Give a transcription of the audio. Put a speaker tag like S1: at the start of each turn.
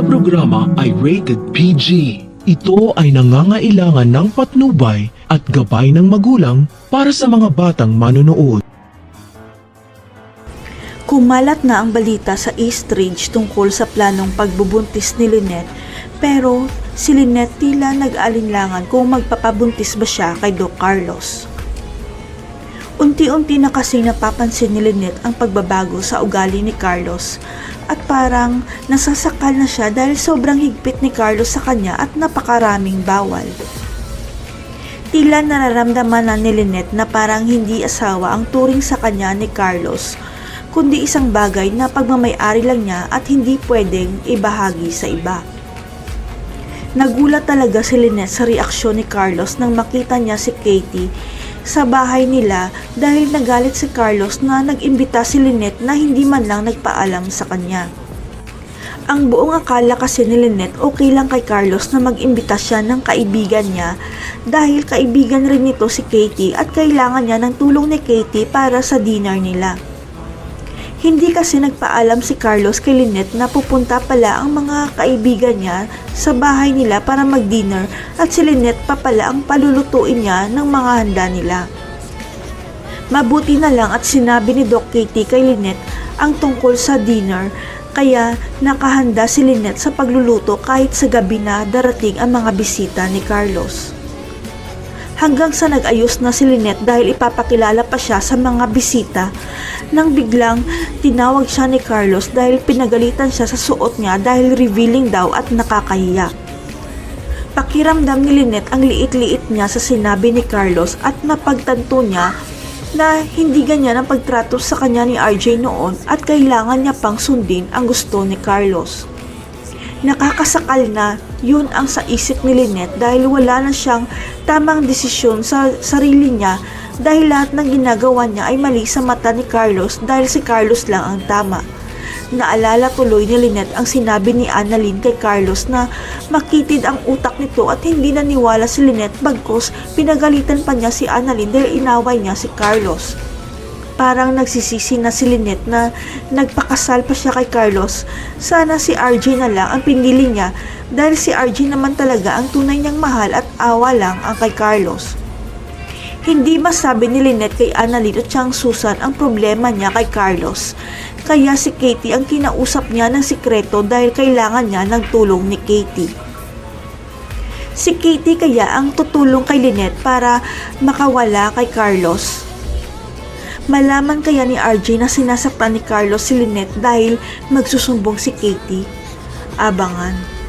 S1: na programa ay rated PG. Ito ay nangangailangan ng patnubay at gabay ng magulang para sa mga batang manonood.
S2: Kumalat na ang balita sa East Ridge tungkol sa planong pagbubuntis ni Lynette pero si Lynette tila nag-alinlangan kung magpapabuntis ba siya kay Doc Carlos. Unti-unti na kasi napapansin ni Lynette ang pagbabago sa ugali ni Carlos at parang nasasakal na siya dahil sobrang higpit ni Carlos sa kanya at napakaraming bawal. Tila nararamdaman na ni Lynette na parang hindi asawa ang turing sa kanya ni Carlos, kundi isang bagay na pagmamayari lang niya at hindi pwedeng ibahagi sa iba. Nagulat talaga si Lynette sa reaksyon ni Carlos nang makita niya si Katie sa bahay nila dahil nagalit si Carlos na nag-imbita si Lynette na hindi man lang nagpaalam sa kanya. Ang buong akala kasi ni Lynette okay lang kay Carlos na mag-imbita siya ng kaibigan niya dahil kaibigan rin nito si Katie at kailangan niya ng tulong ni Katie para sa dinner nila. Hindi kasi nagpaalam si Carlos kay Lynette na pupunta pala ang mga kaibigan niya sa bahay nila para mag-dinner at si Lynette pa pala ang palulutuin niya ng mga handa nila. Mabuti na lang at sinabi ni Doc Katie kay Lynette ang tungkol sa dinner kaya nakahanda si Lynette sa pagluluto kahit sa gabi na darating ang mga bisita ni Carlos. Hanggang sa nag-ayos na si Lynette dahil ipapakilala pa siya sa mga bisita nang biglang tinawag siya ni Carlos dahil pinagalitan siya sa suot niya dahil revealing daw at nakakahiya. Pakiramdam ni Lynette ang liit-liit niya sa sinabi ni Carlos at napagtanto niya na hindi ganyan ang pagtrato sa kanya ni RJ noon at kailangan niya pang sundin ang gusto ni Carlos. Nakakasakal na yun ang sa isip ni Lynette dahil wala na siyang tamang desisyon sa sarili niya dahil lahat ng ginagawa niya ay mali sa mata ni Carlos dahil si Carlos lang ang tama. Naalala tuloy ni Lynette ang sinabi ni Annalyn kay Carlos na makitid ang utak nito at hindi naniwala si Lynette bagkos pinagalitan pa niya si Annalyn dahil inaway niya si Carlos. Parang nagsisisi na si Lynette na nagpakasal pa siya kay Carlos. Sana si RJ na lang ang pinili niya dahil si RJ naman talaga ang tunay niyang mahal at awa lang ang kay Carlos. Hindi masabi ni Lynette kay Annalyn at siyang Susan ang problema niya kay Carlos. Kaya si Katie ang kinausap niya ng sikreto dahil kailangan niya ng tulong ni Katie. Si Katie kaya ang tutulong kay Lynette para makawala kay Carlos. Malaman kaya ni RJ na sinasaktan ni Carlos si Lynette dahil magsusumbong si Katie? Abangan.